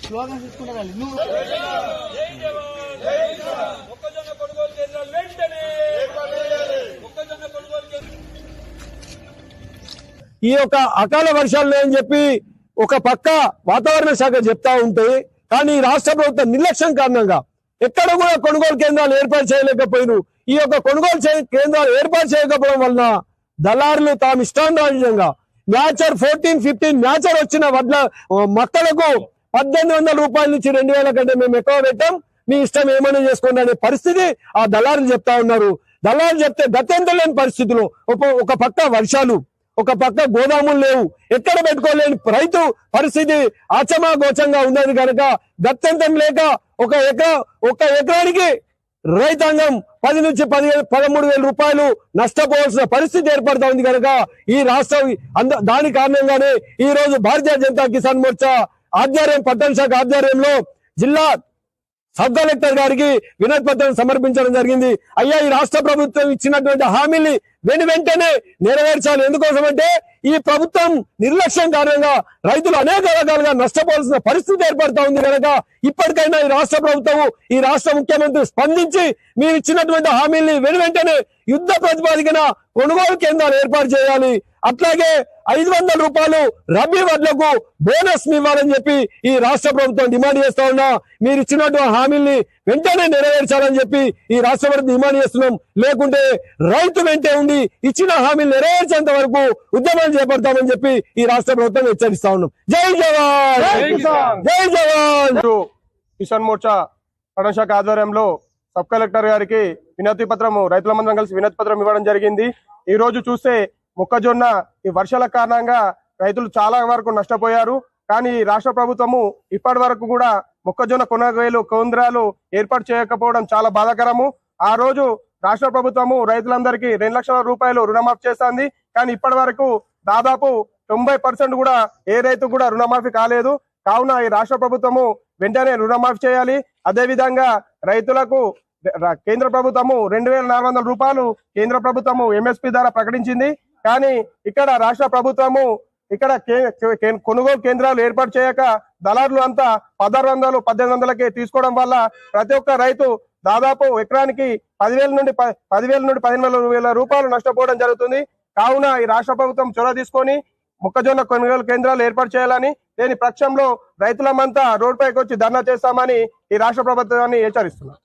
Slogans ఇచ్చుకుంటే నువ్వు మొక్కజొన్న కొనుగోలు కేంద్రాలు వెంటనే మొక్కజొన్న కొనుగోలు ఈ యొక్క అకాల వర్షాలు అని చెప్పి ఒక పక్క వాతావరణ శాఖ చెప్తా ఉంటే కానీ ఈ రాష్ట్ర ప్రభుత్వం నిర్లక్ష్యం కారణంగా ఎక్కడ కూడా కొనుగోలు కేంద్రాలు ఏర్పాటు చేయలేకపోయిన ఈ యొక్క కొనుగోలు కేంద్రాలు ఏర్పాటు చేయకపోవడం వలన దళారులు తాము ఇష్టానుసారంగా మ్యాచర్ ఫోర్టీన్ ఫిఫ్టీన్ మ్యాచర్ వచ్చిన వడ్ల మక్కలకు పద్దెనిమిది వందల రూపాయల నుంచి రెండు వేల కంటే మేము ఎక్కువ పెట్టాం. మీ ఇష్టం ఏమైనా చేసుకోండి అనే పరిస్థితి ఆ దళారులు చెప్తా ఉన్నారు. దళారులు చెప్తే గత్యంతరం లేని పరిస్థితులు. ఒక ఒక పక్క వర్షాలు ఒక పక్క గోదాములు లేవు. ఎక్కడ పెట్టుకోలేని రైతు పరిస్థితి ఆచమాగోచంగా ఉన్నది కనుక గత్యంతరం లేక ఒక ఎకరా ఒక ఎకరానికి రైతాంగం పది నుంచి పదిహేను పదమూడు వేల రూపాయలు నష్టపోవాల్సిన పరిస్థితి ఏర్పడతా ఉంది కనుక ఈ రాష్ట్రం అంద దాని కారణంగానే ఈ రోజు భారతీయ జనతా కిసాన్ మోర్చా ఆధ్వర్యం పట్టణ శాఖ ఆధ్వర్యంలో జిల్లా సబ్ కలెక్టర్ గారికి వినతి పత్రం సమర్పించడం జరిగింది. అయ్యా ఈ రాష్ట్ర ప్రభుత్వం ఇచ్చినటువంటి హామీని వెను వెంటనే నెరవేర్చాలి. ఎందుకోసం అంటే ఈ ప్రభుత్వం నిర్లక్ష్యం కారణంగా రైతులు అనేక రకాలుగా నష్టపోవాల్సిన పరిస్థితి ఏర్పడతా ఉంది కనుక ఇప్పటికైనా ఈ రాష్ట్ర ప్రభుత్వం ఈ రాష్ట్ర ముఖ్యమంత్రి స్పందించి మీరు ఇచ్చినటువంటి హామీల్ని వెను వెంటనే యుద్ధ ప్రతిపాదికన కొనుగోలు కేంద్రాలు ఏర్పాటు చేయాలి. అట్లాగే ఐదు వందల రూపాయలు రబీ వడ్లకు బోనస్ ఇవ్వాలని చెప్పి ఈ రాష్ట్ర ప్రభుత్వం డిమాండ్ చేస్తా ఉన్నా. మీరు ఇచ్చినటువంటి హామీల్ని వెంటనే నెరవేర్చాలని చెప్పి ఈ రాష్ట్ర ప్రభుత్వం డిమాండ్ చేస్తున్నాం. లేకుంటే రైతు వెంటే ఉండి ఇచ్చిన హామీలు నెరవేర్చేంత వరకు ఉద్యమాలు చేపడతామని చెప్పి ఈ రాష్ట్ర ప్రభుత్వం హెచ్చరిస్తా ఉన్నాం. జై జవాన్! జై జవాన్! కిసాన్ మోర్చా ఆధ్వర్యంలో సబ్ కలెక్టర్ గారికి వినతి పత్రము రైతుల మందరం కలిసి వినతి పత్రం ఇవ్వడం జరిగింది. ఈ రోజు చూస్తే మొక్కజొన్న ఈ వర్షాల కారణంగా రైతులు చాలా వరకు నష్టపోయారు. కానీ ఈ రాష్ట్ర ప్రభుత్వము ఇప్పటి వరకు కూడా మొక్కజొన్న కొనగోలు కేంద్రాలు ఏర్పాటు చేయకపోవడం చాలా బాధాకరము. ఆ రోజు రాష్ట్ర ప్రభుత్వము రైతులందరికీ రెండు లక్షల రూపాయలు రుణమాఫీ చేస్తుంది కానీ ఇప్పటి వరకు దాదాపు తొంభై పర్సెంట్ కూడా ఏ రైతు కూడా రుణమాఫీ కాలేదు. కావున ఈ రాష్ట్ర ప్రభుత్వము వెంటనే రుణమాఫీ చేయాలి. అదేవిధంగా రైతులకు కేంద్ర ప్రభుత్వము రెండు వేల నాలుగు వందల రూపాయలు కేంద్ర ప్రభుత్వము ఎంఎస్పి ద్వారా ప్రకటించింది. కానీ ఇక్కడ రాష్ట్ర ప్రభుత్వము ఇక్కడ కొనుగోలు కేంద్రాలు ఏర్పాటు చేయక దళారులు అంతా పదహారు వందలు పద్దెనిమిది వందలకి తీసుకోవడం వల్ల ప్రతి ఒక్క రైతు దాదాపు ఎకరానికి పదివేల నుండి ప- పదివేల నుండి పదిహేను వేల రూపాయలు నష్టపోవడం జరుగుతుంది. కావున ఈ రాష్ట్ర ప్రభుత్వం చొరవ తీసుకొని మొక్కజొన్న కొనుగోలు కేంద్రాలు ఏర్పాటు చేయాలని దీని పక్షంలో రైతులమంతా రోడ్డుపైకి వచ్చి ధర్నా చేస్తామని ఈ రాష్ట్ర ప్రభుత్వాన్ని హెచ్చరిస్తున్నారు